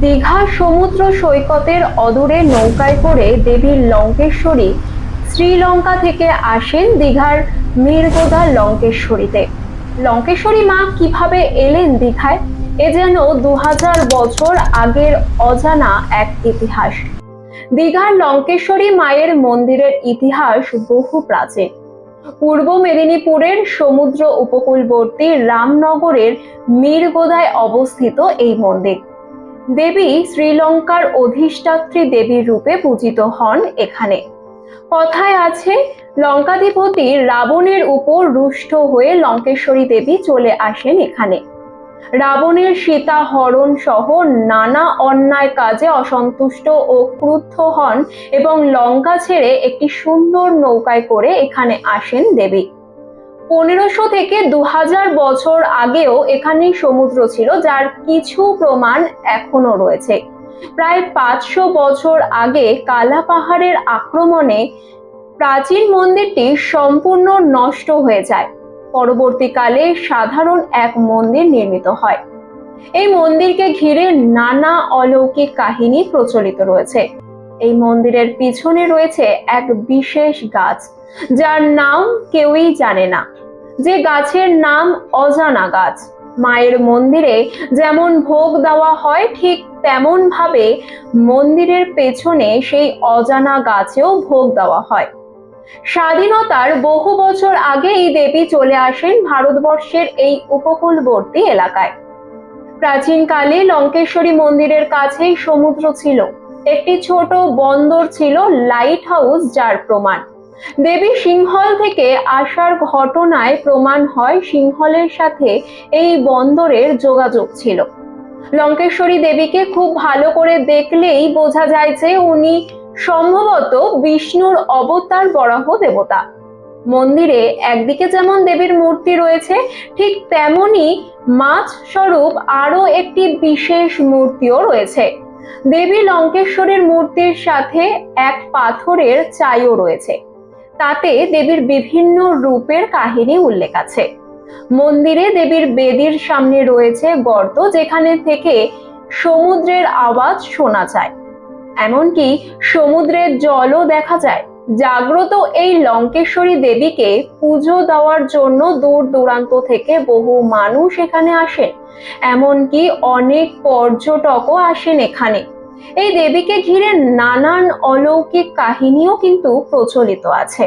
দীঘা সমুদ্র সৈকতের অদূরে নৌকায় করে দেবী লঙ্কেশ্বরী শ্রীলঙ্কা থেকে আসেন দীঘার মিরগোদা লঙ্কেশ্বরীতে। লঙ্কেশ্বরী মা কীভাবে এলেন দীঘায়? এ যেন দু হাজার বছর আগের অজানা এক ইতিহাস। দীঘার লঙ্কেশ্বরী মায়ের মন্দিরের ইতিহাস বহু প্রাচীন। পূর্ব মেদিনীপুরের সমুদ্র উপকূলবর্তী রামনগরের মিরগোদায় অবস্থিত এই মন্দির। দেবী শ্রীলঙ্কার অধিষ্ঠাত্রী দেবীর রূপে পূজিত হন এখানে। কথায় আছে, লঙ্কাধিপতি রাবণের উপর রুষ্ট হয়ে লঙ্কেশ্বরী দেবী চলে আসেন এখানে। রাবণের সীতা হরণ সহ নানা অন্যায় কাজে অসন্তুষ্ট ও ক্রুদ্ধ হন এবং লঙ্কা ছেড়ে একটি সুন্দর নৌকায় করে এখানে আসেন দেবী। পনেরোশো থেকে দু হাজার বছর আগেও এখানে সমুদ্র ছিল, যার কিছু প্রমাণ এখনও রয়েছে। প্রায় পাঁচশো বছর আগে কালা পাহাড়ের আক্রমণে প্রাচীন মন্দিরটি সম্পূর্ণ নষ্ট হয়ে যায়। পরবর্তীকালে সাধারণ এক মন্দির নির্মিত হয়। এই মন্দিরকে ঘিরে নানা অলৌকিক কাহিনী প্রচলিত রয়েছে। এই মন্দিরের পিছনে রয়েছে এক বিশেষ গাছ, যার নাম কেউই জানে না। যে গাছের নাম অজানা গাছ। মায়ের মন্দিরে যেমন ভোগ দেওয়া হয়, ঠিক তেমন ভাবে মন্দিরের পেছনে সেই অজানা গাছেও ভোগ দেওয়া হয়। স্বাধীনতার বহু বছর আগে এই দেবী চলে আসেন ভারতবর্ষের এই উপকূলবর্তী এলাকায়। প্রাচীনকালে লঙ্কেশ্বরী মন্দিরের কাছেই সমুদ্র ছিল। একটি ছোট বন্দর ছিল লাইট হাউস, যার প্রমাণ। দেবী সিংহল থেকে আসার ঘটনায় প্রমাণ হয় সিংহলের সাথে এই বন্দরের যোগাযোগ ছিল। লঙ্কেশ্বরী দেবীকে খুব ভালো করে দেখলেই বোঝা যায় যে উনি সম্ভবত বিষ্ণুর অবতার বরাহ দেবতা। মন্দিরে একদিকে যেমন দেবীর মূর্তি রয়েছে, ঠিক তেমনি মাছ স্বরূপ আরও একটি বিশেষ মূর্তিও রয়েছে। দেবী লঙ্কেশ্বরীর মূর্তির সাথে এক পাথরের চাইও রয়েছে। তাতে দেবীর বিভিন্ন রূপের কাহিনী উল্লেখ আছে। মন্দিরে দেবীর বেদির সামনে রয়েছে গর্ত যেখানে থেকে সমুদ্রের আওয়াজ শোনা যায়। এমনকি সমুদ্রের জলও দেখা যায়। জাগ্রত এই লঙ্কেশ্বরী দেবীকে পুজো দেওয়ার জন্য দূর দূরান্ত থেকে বহু মানুষ এখানে আসেন। এমনকি অনেক পর্যটকও আসেন এখানে। এই দেবীকে ঘিরে নানান অলৌকিক কাহিনীও কিন্তু প্রচলিত আছে।